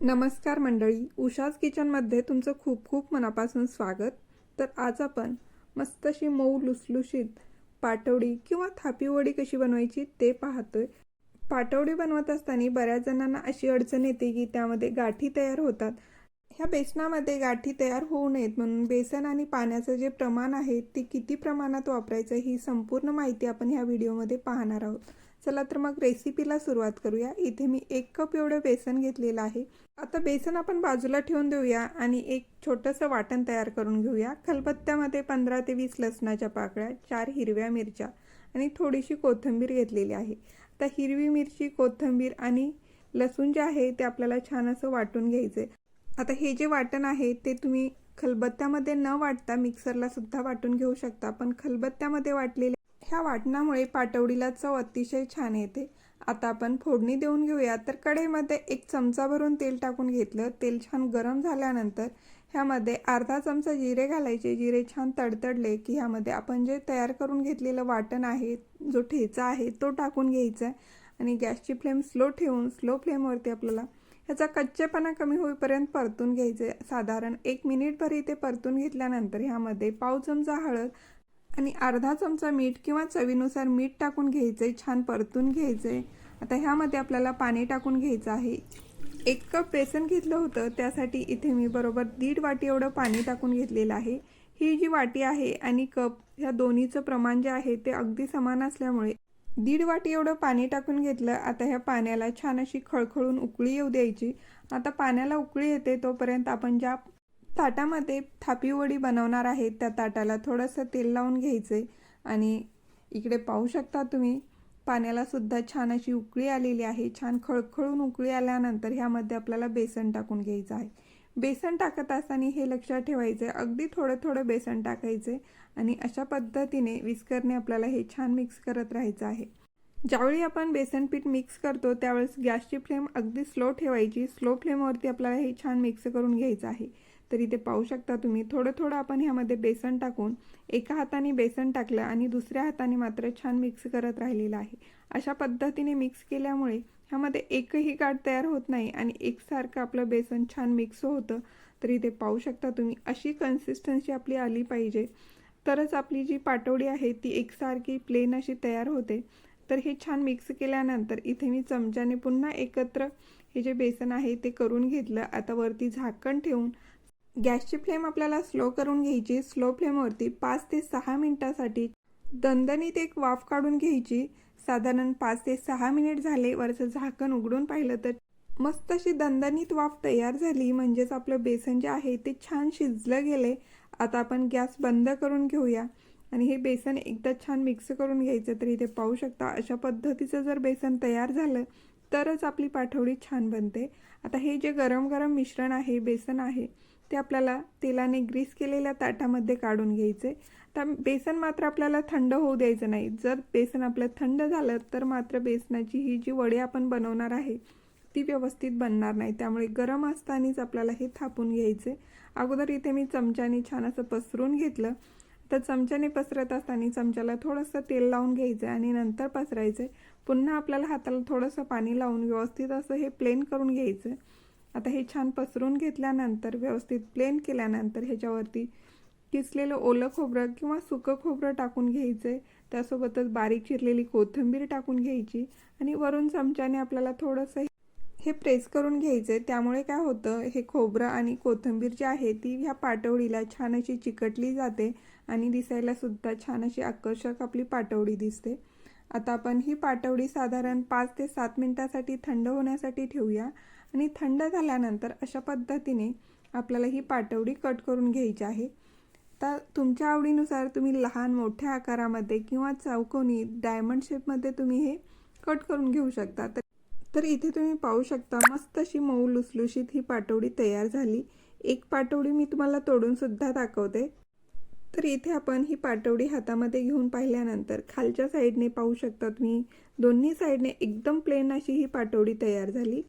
नमस्कार मंडळी उषाज किचनमध्ये तुमचं खूप खूप मनापासून स्वागत. तर आज आपण मस्त अशी मऊ लुसलुशीत पाटवडी किंवा थापीवडी कशी बनवायची ते पाहतोय. पाटवडी बनवत असताना बऱ्याच जणांना अशी अडचण येते की त्यामध्ये गाठी तयार होतात. ह्या बेसनामध्ये गाठी तयार होऊ नयेत म्हणून बेसन आणि पाण्याचं जे प्रमाण आहे ते किती प्रमाणात वापरायचं ही संपूर्ण माहिती आपण ह्या व्हिडिओमध्ये पाहणार आहोत. चला तर मग रेसिपीला सुरुवात करूया. इथे मी एक कप एवढं बेसन घेतलेलं आहे. आता बेसन आपण बाजूला ठेवून देऊया आणि एक छोटंसं वाटण तयार करून घेऊया. खलबत्त्यामध्ये पंधरा ते वीस लसणाच्या पाकळ्या चार हिरव्या मिरच्या आणि थोडीशी कोथिंबीर घेतलेली आहे. आता हिरवी मिरची कोथिंबीर आणि लसूण जे आहे ते आपल्याला छान असं वाटून घ्यायचं आता हे जे वाटण आहे ते तुम्ही खलबत्त्यामध्ये न वाटता मिक्सरला सुद्धा वाटून घेऊ शकता. पण खलबत्त्यामध्ये वाटलेले ह्या वाटणामुळे पाटवडीला चव अतिशय छान येते. आता आपण फोडणी देऊन घेऊया. तर कढईमध्ये एक चमचा भरून तेल टाकून घेतलं. तेल छान गरम झाल्यानंतर ह्यामध्ये अर्धा चमचा जिरे घालायचे. जिरे छान तडतडले की ह्यामध्ये आपण जे तयार करून घेतलेलं वाटण आहे जो ठेचा आहे तो टाकून घ्यायचा आहे. आणि गॅसची फ्लेम स्लो ठेवून स्लो फ्लेमवरती आपल्याला ह्याचा कच्चेपणा कमी होईपर्यंत परतून घ्यायचे. साधारण एक मिनिटभर इथे परतून घेतल्यानंतर ह्यामध्ये पाव चमचा हळद आणि अर्धा चमचा मीठ किंवा चवीनुसार मीठ टाकून घ्यायचंय छान परतून घ्यायचंय. आता ह्यामध्ये आपल्याला पाणी टाकून घ्यायचं आहे. एक कप बेसन घेतलं होतं त्यासाठी इथे मी बरोबर दीड वाटी एवढं पाणी टाकून घेतलेलं आहे. ही जी वाटी आहे आणि कप ह्या दोन्हीचं प्रमाण जे आहे ते अगदी समान असल्यामुळे दीड वाटी एवढं पाणी टाकून घेतलं आता ह्या पाण्याला छान अशी खळखळून उकळी येऊ द्यायची. आता पाण्याला उकळी येते तोपर्यंत आपण ज्या ताटामध्ये थापी वडी बनवणार आहे. त्या ताटाला थोडंसं तेल लावून घ्यायचे. आणि इकडे पाहू शकता तुम्ही पाण्याला सुद्धा छान अशी उकळी आलेली आहे. छान खळखळून उकळी आल्यानंतर ह्यामध्ये आपल्याला बेसन टाकून घ्यायचं आहे. बेसन टाकत असताना हे लक्षात ठेवायचे. अगदी थोडं थोडं बेसन टाकायचे आणि अशा पद्धतीने विस्करने आपल्याला हे छान मिक्स करत राहायचं आहे. ज्यावेळी आपण बेसन पीठ मिक्स करतो त्यावेळेस गॅसची फ्लेम अगदी स्लो ठेवायची. स्लो फ्लेमवरती आपल्याला हे छान मिक्स करून घ्यायचं आहे. तर इथे पाहू शकता तुम्ही. थोडं थोडं आपण ह्यामध्ये बेसन टाकून एका हाताने बेसन टाकलं आणि दुसऱ्या हाताने मात्र छान मिक्स करत राहिलेलं आहे. अशा पद्धतीने मिक्स केल्यामुळे ह्यामध्ये एकही गाठ तयार होत नाही आणि एकसारखं आपलं बेसन छान मिक्स होतं. तर इथे पाहू शकता तुम्ही. अशी कन्सिस्टन्सी आपली आली पाहिजे. तरच आपली जी पाटोडी आहे ती एकसारखी प्लेन अशी तयार होते. तर हे छान मिक्स केल्यानंतर इथे मी चमच्याने पुन्हा एकत्र हे जे बेसन आहे ते करून घेतलं. आता वरती झाकण ठेवून गॅसची फ्लेम आपल्याला स्लो करून घ्यायची. स्लो फ्लेमवरती पाच ते सहा मिनटासाठी दणदणीत एक वाफ काढून घ्यायची. साधारण पाच ते सहा मिनिट झाले वरचं झाकण उघडून पाहिलं तर मस्त अशी दणदणीत वाफ तयार झाली. म्हणजेच आपलं बेसन जे आहे ते छान शिजलं गेले आता आपण गॅस बंद करून घेऊया. आणि हे बेसन एकदा छान मिक्स करून घ्यायचं तर इथे पाहू शकता अशा पद्धतीचं जर बेसन तयार झालं तरच आपली पाठवडी छान बनते. आता हे जे गरम गरम मिश्रण आहे बेसन आहे ते आपल्याला तेलाने ग्रीस केलेल्या ताटामध्ये काढून घ्यायचे. तर बेसन मात्र आपल्याला थंड होऊ द्यायचं नाही. जर बेसन आपलं थंड झालं तर मात्र बेसनाची ही जी वडी आपण बनवणार आहे ती व्यवस्थित बनणार नाही. त्यामुळे गरम असतानाच आपल्याला हे थापून घ्यायचे. अगोदर इथे मी चमच्याने छान असं पसरून घेतलं. तर चमच्याने पसरत असताना चमच्याला थोडंसं तेल लावून घ्यायचं आणि नंतर पसरायचं. पुन्हा आपल्याला हाताला थोडंसं पाणी लावून व्यवस्थित असं हे प्लेन करून घ्यायचं. आता हे छान पसरून घेतल्यानंतर व्यवस्थित प्लेन केल्यानंतर ह्याच्यावरती किसलेलं ओलं खोबरं किंवा सुकं खोबरं टाकून घ्यायचं. त्यासोबतच बारीक चिरलेली कोथिंबीर टाकून घ्यायची आणि वरून चमच्याने आपल्याला थोडंसं हे प्रेस करून घ्यायचं. त्यामुळे काय होतं हे खोबरं आणि कोथिंबीर जी आहे ती ह्या पाटवडीला छान अशी चिकटली जाते आणि दिसायलासुद्धा छान अशी आकर्षक आपली पाटवडी दिसते. आता आपण ही पाटवडी साधारण पाच ते सात मिनटासाठी थंड होण्यासाठी ठेवूया. आणि थंड झाल्यानंतर अशा पद्धतीने आपल्याला ही पाटवडी कट करून घ्यायची आहे. तर तुमच्या आवडीनुसार तुम्ही लहान मोठ्या आकारामध्ये किंवा चौकोनी डायमंड शेपमध्ये तुम्ही हे कट करून घेऊ शकता. तर तर इथे तुम्ही पाहू शकता मस्त अशी मऊ लुसलुशीत ही पाटवडी तयार झाली. एक पाटवडी मी तुम्हाला तोडूनसुद्धा दाखवते. तर इथे आपण ही पाटवडी हातामध्ये घेऊन पाहिल्यानंतर खालच्या साईडने पाहू शकता तुम्ही दोन्ही साईडने एकदम प्लेन अशी ही पाटवडी तयार झाली.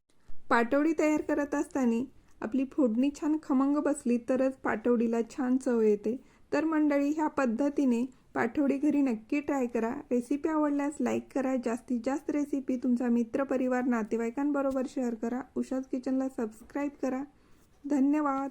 पाटवडी तयार करत असताना आपली फोडणी छान खमंग बसली तरच पाटवडीला छान चव येते. तर मंडळी ह्या पद्धतीने पाठवडी घरी नक्की ट्राय करा. रेसिपी आवडल्यास लाईक करा. जास्तीत जास्त रेसिपी तुमचा मित्रपरिवार नातेवाईकांबरोबर शेअर करा. उषाज किचनला सबस्क्राईब करा. धन्यवाद.